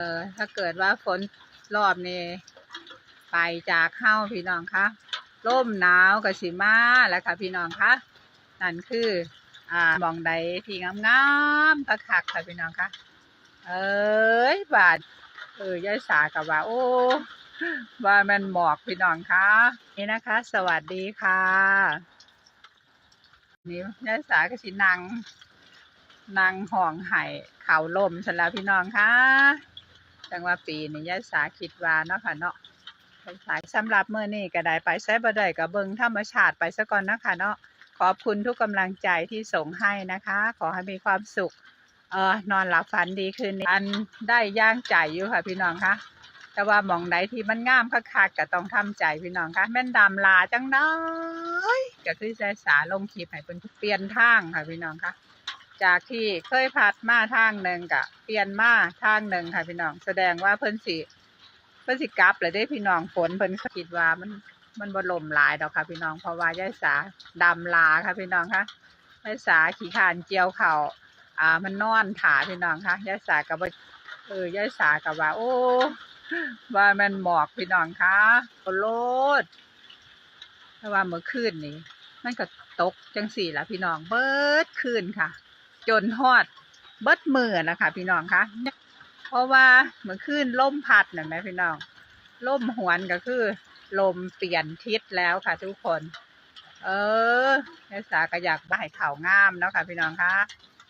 เออถ้าเกิดว่าฝนรอบนี้ไปจากเข้าพี่น้องคะร่มหนาวกับสิมาแล้วค่ะพี่น้องคะนั่นคือ อ่ามองใดที่งามๆคักค่ะพี่น้องคะเอ้ยบาดเออยายสากับว่า โอ้ว่ามันหมอกพี่น้องคะนี่นะคะ สวัสดีค่ะนี่ยายสาก็สินังนางห่องไห่เขาลมฉันแล้วพี่น้องคะ จังว่าปีนี้ยายสาคิดว่าเนาะค่ะเนาะสายสำหรับเมื่อนี้ก็ได้ไปใช้บ่ได้ก็เบิ่งธรรมชาติไปซะก่อนเนาะคะเนาะขอบคุณทุกกำลังใจที่ส่งให้นะคะ ขอให้มีความสุขเออนอนหลับฝันดีคืนนี้อันได้ย่างใจอยู่ค่ะพี่น้องคะแต่ว่าหมองไหนที่มันงามคักๆก็ต้องทำใจพี่น้องคะแม่นดำลาจังน้อยก็คือใจสาลงคลิปให้เป็นเปลี่ยนทางค่ะพี่น้องคะ จากที่เคยพัดมาทางหนึ่งก็เปลี่ยนมาทางหนึ่งค่ะพี่น้อง แสดงว่าเพิ่นสิเพิ่นสิกลับเลยได้พี่น้องฝนเพิ่นคิดว่ามันมันบ่ลมหลายดอกค่ะพี่น้องเพราะว่ายายสาดำลาค่ะพี่น้องคะยายสาขี่ขานเกี่ยวเข่าอ่า มันนอนถาพี่น้องคะยายสากับว่าเออยายสากับว่า โอ้ว่ามันหมอกพี่น้องคะโอโลดแต่ว่าเมื่อคืนนี้มันก็ตกจังสี่ละพี่น้องเบิดคืนค่ะ จนฮอดเบิดมือนะคะ พี่น้องคะเพราะว่าเมื่อคืนลมพัดเห็นไหมพี่น้องลมหวนก็คือ ลมเปลี่ยนทิศแล้วค่ะทุกคน เออยายสาก็อยากได้ข่าวงามเนาะค่ะ พี่น้องคะ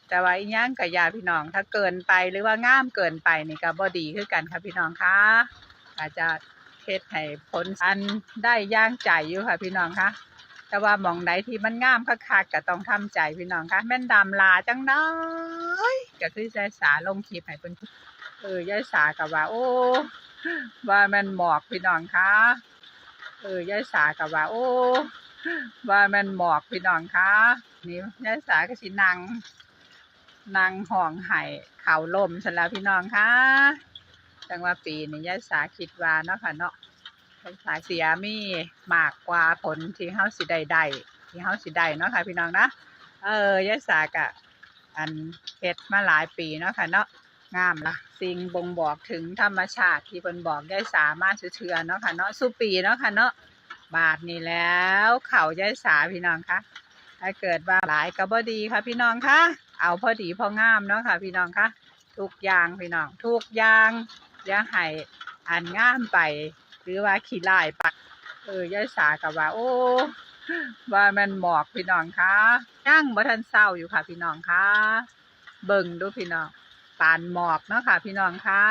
แต่ว่าอีหยังกับยาพี่น้องถ้าเกินไปหรือว่าง่ามเกินไปนี่ก็บ่ดีคือกันค่ะพี่น้องคะอาจจะเฮ็ดให้ผลอันได้ย่างใจอยู่ค่ะพี่น้องคะ แต่ว่าหมองใดที่มันงามคักๆก็ต้องทำใจพี่น้องคะแม่นดำลาจังน้อยก็คือยายสาลงคลิปให้เพิ่นเออยายสากับว่า โอ้ว่ามันหมอกพี่น้องคะเออยายสากับว่า โอ้ว่ามันหมอกพี่น้องคะนี่ยายสาก็สินั่งนางห่องไห่เข่าลมฉันแล้วพี่น้องคะจังว่าปีนี้ยายสาคิดว่าเนาะค่ะเนาะ ยายสาเสียมีมากกว่าผลที่เฮาสิได้ได้ที่เฮาสิได้เนาะค่ะพี่น้องนะเออยายสากะอันเฮ็ดมาหลายปีเนาะค่ะเนาะงามละสิ่งบ่งบอกถึงธรรมชาติที่เพิ่นบอกยายสามารถเชื่อเนาะค่ะเนาะสุปีเนาะค่ะเนาะบาทนี้แล้วเขายายสาพี่น้องคะถ้าเกิดว่าหลายก็บ่ดีค่ะพี่น้องคะเอาพอดีพองามเนาะค่ะ พี่น้องคะทุกอย่างพี่น้องทุกอย่างอย่าให้อันงามไป หรือว่าขี้ลายไปเออยายสากับว่า โอ้ว่ามันหมอกพี่น้องคะย่างบ่ทันเศร้าอยู่ค่ะ พี่น้องคะเบิ่งดูพี่น้องปานหมอกเนาะค่ะ พี่น้องคะ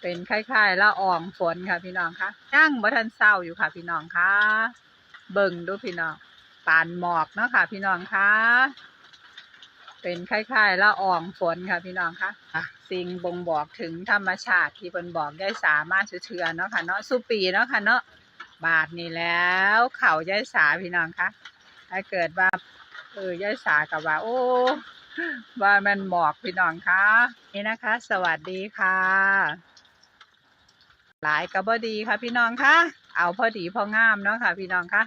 เป็นคล้ายๆละอองฝนค่ะ พี่น้องคะย่างบ่ทันเศร้าอยู่ค่ะ พี่น้องคะเบิ่งดูพี่น้องปานหมอกเนาะค่ะ พี่น้องคะ เป็นคล้ายๆละอองฝนค่ะพี่น้องคะอะ สิ่งบ่งบอกถึงธรรมชาติที่เพิ่นบอกได้สามารถเชื่อๆเนาะค่ะเนาะสุปีเนาะค่ะเนาะบาทนี้แล้วเขายายสาพี่น้องคะถ้าเกิดว่าเออยายสากับว่า โอ้ว่ามันหมอกพี่น้องคะนี่นะคะ สวัสดีค่ะ หลายก็บ่ดีค่ะพี่น้องคะเอาพอดีพองามเนาะค่ะ พี่น้องคะ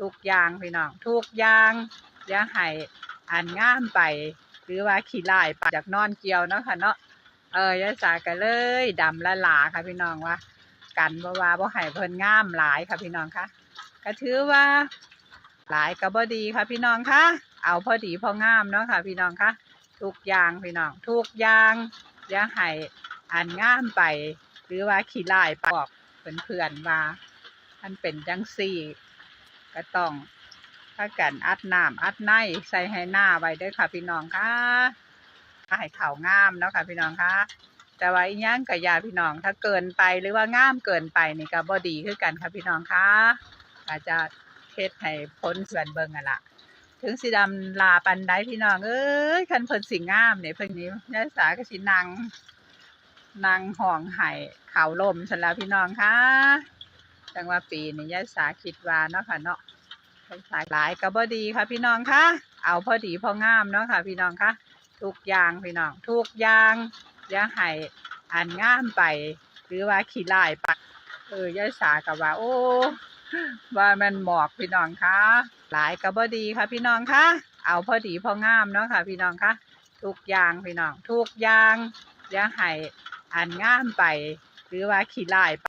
ทุกอย่างพี่น้องทุกอย่างอย่าให้อันงามไป หรือว่าขี้ลายปจากนอนเกี่ยวเนาะค่ะเนาะเออยายสาก็เลยดำละหลาค่ะพี่น้องว่า กันบ่ว่าบ่ให้เพิ่นงามหลายค่ะพี่น้องคะก็ถือว่า หลายก็บ่ดีค่ะพี่น้องคะเอาพอดีพองามเนาะค่ะ พี่น้องคะทุกอย่างพี่น้องทุกอย่างอย่าให้อันงามไป หรือว่าขี้ลายปอกเพื่อนๆว่ามันเป็นจังซี่ ก็ต้อง ถ้ากันอัดน้ำอัดในใส่ให้หน้าไว้ด้วยค่ะพี่น้องค่ะให้ข่าวงามเนาะค่ะพี่น้องค่ะแต่ว่าอีหยังกับยาพี่น้องถ้าเกินไปหรือว่างามเกินไปนี่ก็บ่ดีคือกันค่ะพี่น้องค่ะอาจจะเฮ็ดให้พ้นส่วนเบิ่งอะล่ะถึงสิดำลาปันได้พี่น้องเอ้ยคันเพิ่นสิงามเนี่ยเพิ่นนี้ยายสาก็สินางนางห่องไห้ข่าวลมฉันแล้วพี่น้องค่ะจังว่าปีนี้ยายสาคิดว่าเนาะค่ะเนาะ หลายก็บ่ดีค่ะพี่น้องคะเอาพอดีพองามเนาะค่ะ พี่น้องคะทุกอย่างพี่น้องทุกอย่างอย่าให้อันงามไป หรือว่าขี้ลายไปเออย่ายสากับว่า โอ้ว่ามันหมอกพี่น้องคะหลายก็บ่ดีค่ะ พี่น้องคะเอาพอดีพองามเนาะค่ะ พี่น้องคะทุกอย่างพี่น้องทุกอย่างอย่าให้อันงามไป หรือว่าขี้ลายไป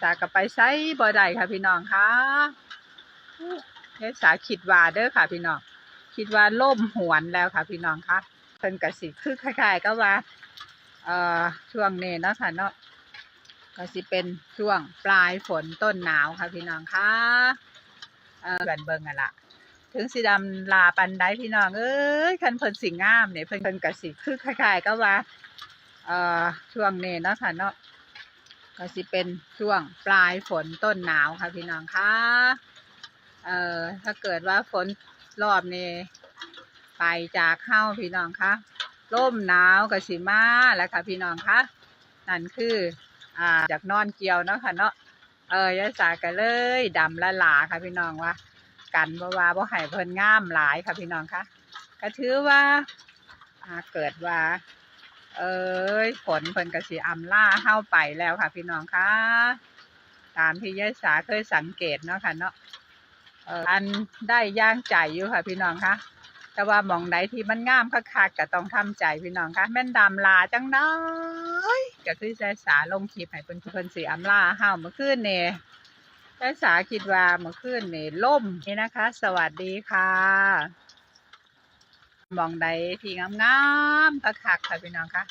สาก็ไปไซบ่ได้ค่ะพี่น้องคะ เฮ็ดสาคิดว่าเด้อค่ะ พี่น้องคิดว่าล่มหวนแล้วค่ะ พี่น้องคะเพิ่นก็สิคือคล้ายๆก็ว่าเอ่อช่วงนี้เนาะค่ะเนาะก็สิเป็นช่วงปลายฝนต้นหนาวค่ะ พี่น้องคะเออเบิ่นเบิ่งกันละถึงสีดำลาปันได้พี่น้องเอ้ยคันเพิ่นสิงามเนี่ยเพิ่นเพิ่นก็สิคือคล้ายๆก็ว่าเอ่อช่วงนี้เนาะค่ะเนาะก็สิเป็นช่วงปลายฝนต้นหนาวค่ะ พี่น้องคะ เออถ้าเกิดว่าฝนรอบนี้ไปจากเข้าพี่น้องคะร่มหนาวกับสิมาแล้วค่ะพี่น้องคะนั่นคือ อ่าจากนอนเกี่ยวเนาะค่ะเนาะเออยายสาก็เลยดำละหลาค่ะพี่น้องว่ากันบ่ว่าบ่ให้เพิ่นงามหลายค่ะพี่น้องคะก็ถือว่าอ่าเกิดว่า เอ้ยฝนเพิ่นก็สิอำล่าเฮาไปแล้วค่ะพี่น้องคะตามที่ยายสาเคยสังเกตเนาะค่ะเนาะ อันได้ย่างใจอยู่ค่ะ พี่น้องคะแต่ว่ามองใดที่มันงามคักๆก็ต้องทำใจพี่น้องคะแม่นดำลาจังน้อยก็คือยายสาลงคลิปให้เพิ่นเพิ่นสิอำลาเฮาเมื่อคืนนี่ยายสาคิดว่าเมื่อคืนนี่ล่มนี่นะคะ สวัสดีค่ะมองใดที่งามๆตะคักค่ะพี่น้องคะ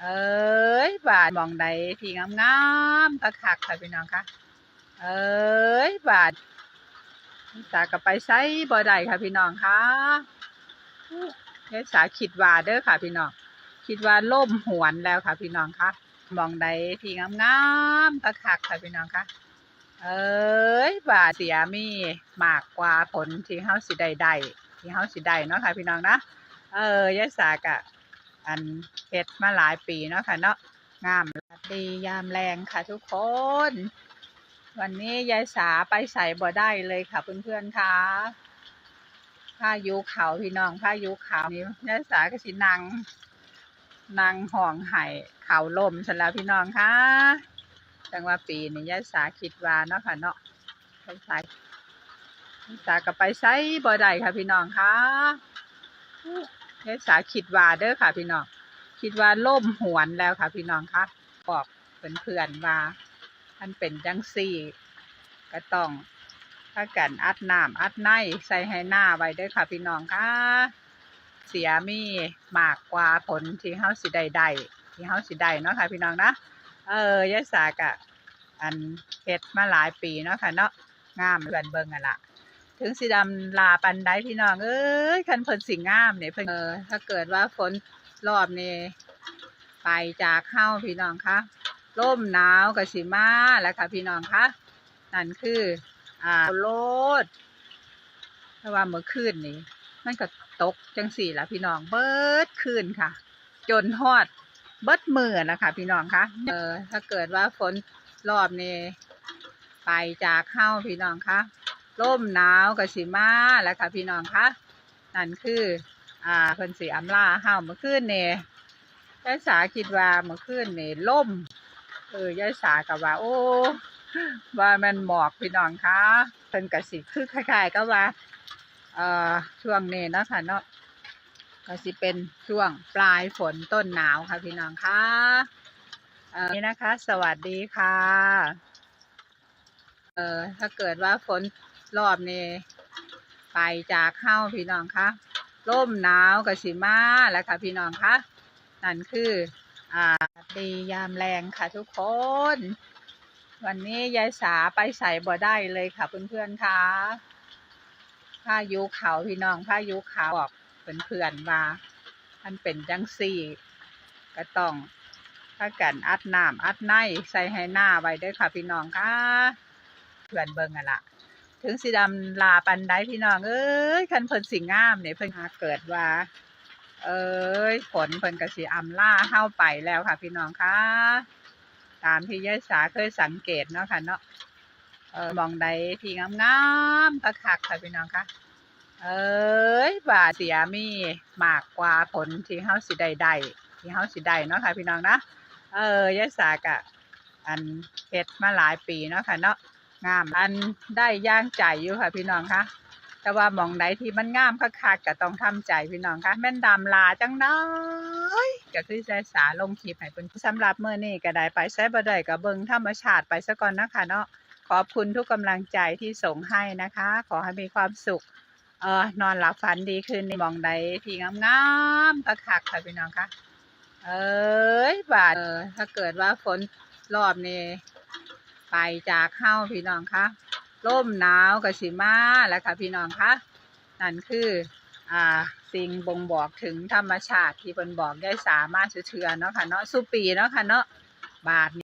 เอ้ยบาดมองใดที่งามๆตะคักค่ะพี่น้องคะเอ้ยบาด สากับไปไซบ่ได้ค่ะพี่น้องคะเฮ็ดสาคิดว่าเด้อค่ะ พี่น้อง คิดว่าล่มหวนแล้วค่ะ พี่น้องคะมองใดที่งามๆตะคักค่ะพี่น้องคะเอ้ยบาดเสียมีมากกว่าผลที่เฮาสิได้ได้ที่เฮาสิได้เนาะค่ะ พี่น้องนะ เออยายสากะอันเฮ็ดมาหลายปีเนาะค่ะเนาะงามดียามแรงค่ะทุกคน วันนี้ยายสาไปใส่บ่ได้เลยค่ะ เพื่อนๆค่ะพายุขาพี่น้องพายุขานี่ยายสาก็สินั่งนั่งห้องไห้เขาลมฉันแล้วพี่น้องค่ะจังว่าปีนี้ยายสาคิดว่าเนาะค่ะเนาะไปใส่สากับไปไซบ่ได้ค่ะ พี่น้องค่ะเฮ็ดสาคิดว่าเด้อค่ะ พี่น้องคิดว่าล่มหวนแล้วค่ะ พี่น้องค่ะบอกเพื่อนๆว่า ท่านเป็นจังซี่ ก็ต้องถ้ากันอัดน้ำอัดในใส่ให้หน้าไว้ด้อค่ะพี่น้องค่ะ เสียมีมากกว่าผลที่เฮาสิได้ได้ที่เฮาสิได้เนาะค่ะพี่น้องนะเออยายสากะอันเฮ็ดมาหลายปีเนาะค่ะเนาะงามเพื่อนเบิ่งกันละถึงสีดำลาปันได้พี่น้องเอ้ยคันเพิ่นสิงามเนี่ยเพิ่นเออถ้าเกิดว่าฝนรอบนี้ไปจากเข้าพี่น้องคะ ร่มหนาวกับสิมาแล้วค่ะ พี่น้องคะนั่นคือ อ่าโลดเพราะว่าเมื่อคืนนี้ มันก็ตกจังสี่ละพี่น้องเบิดคืนค่ะ จนฮอดเบิดมือนะคะ พี่น้องคะเออถ้าเกิดว่าฝนรอบนี้ไปจากเข้าพี่น้องคะร่มหนาวกับสิมาแล้วค่ะ พี่น้องคะนั่นคือ อ่าเพิ่นสีอำลาเฮาเมื่อคืนนี่ยายสาคิดว่าเมื่อคืนนี่ล่ม เออยายสากับว่า โอ้ว่ามันหมอกพี่น้องคะเพิ่นก็สิคือคล้ายๆก็ว่าเอ่อช่วงนี้นะคะเนาะก็สิเป็นช่วงปลายฝนต้นหนาวค่ะพี่น้องคะเออนี่นะคะ สวัสดีค่ะเออถ้าเกิดว่าฝนรอบนี้ไปจากเข้าพี่น้องคะร่มหนาวกับสิมาแล้วค่ะพี่น้องคะนั่นคืออ่า ดียามแรงค่ะทุกคน วันนี้ยายสาไปใส่บ่ได้เลยค่ะเพื่อนๆค่ะพายุเขาพี่น้องพายุเขาบอกเพื่อนๆว่ามันเป็นจังซี่ ก็ต้องถ้ากันอัดน้ำอัดในใส่ให้หน้าไว้ด้วยค่ะพี่น้องค่ะเพื่อนเบิ่งกันละถึงสีดำลาปันได้พี่น้องเอ้ยคันเพิ่นสิงามเนี่ยเพิ่นหาเกิดว่า เอ้ยฝนเพิ่นก็สิอำล่าเฮาไปแล้วค่ะ พี่น้องคะตามที่ยายสาเคยสังเกตเนาะค่ะเนาะเออมองใดที่งามๆตะคักค่ะพี่น้องคะเอ้ยบาดเสียมีมากกว่าผลที่เฮาสิได้ได้ที่เฮาสิได้เนาะค่ะ พี่น้องนะเออยายสากะอันเฮ็ดมาหลายปีเนาะค่ะเนาะงามอันได้ย่างใจอยู่ค่ะ พี่น้องคะ แต่ว่าหมองใดที่มันงามคักๆก็ต้องทำใจพี่น้องค่ะแม่นดำลาจังได้ก็คือใจสาลงคลิปให้เพิ่นสำหรับเมื้อนี้ก็ได้ไปใช้บ่ได้ก็เบิ่งธรรมชาติไปซะก่อนนะคะเนาะขอบคุณทุกกำลังใจที่ส่งให้นะคะ ขอให้มีความสุขเออนอนหลับฝันดีคืนนี้หมองใดที่งามๆคักๆค่ะพี่น้องค่ะเอ้ยบาดเออถ้าเกิดว่าฝนรอบนี้ไปจากเฮาพี่น้องค่ะ ร่มหนาวกับสิมาแล้วค่ะพี่น้องคะนั่นคืออ่าสิ่งบ่งบอกถึงธรรมชาติที่เพิ่นบอกได้สามารถเชื่อเนาะค่ะเนาะสุปีเนาะค่ะเนาะบาท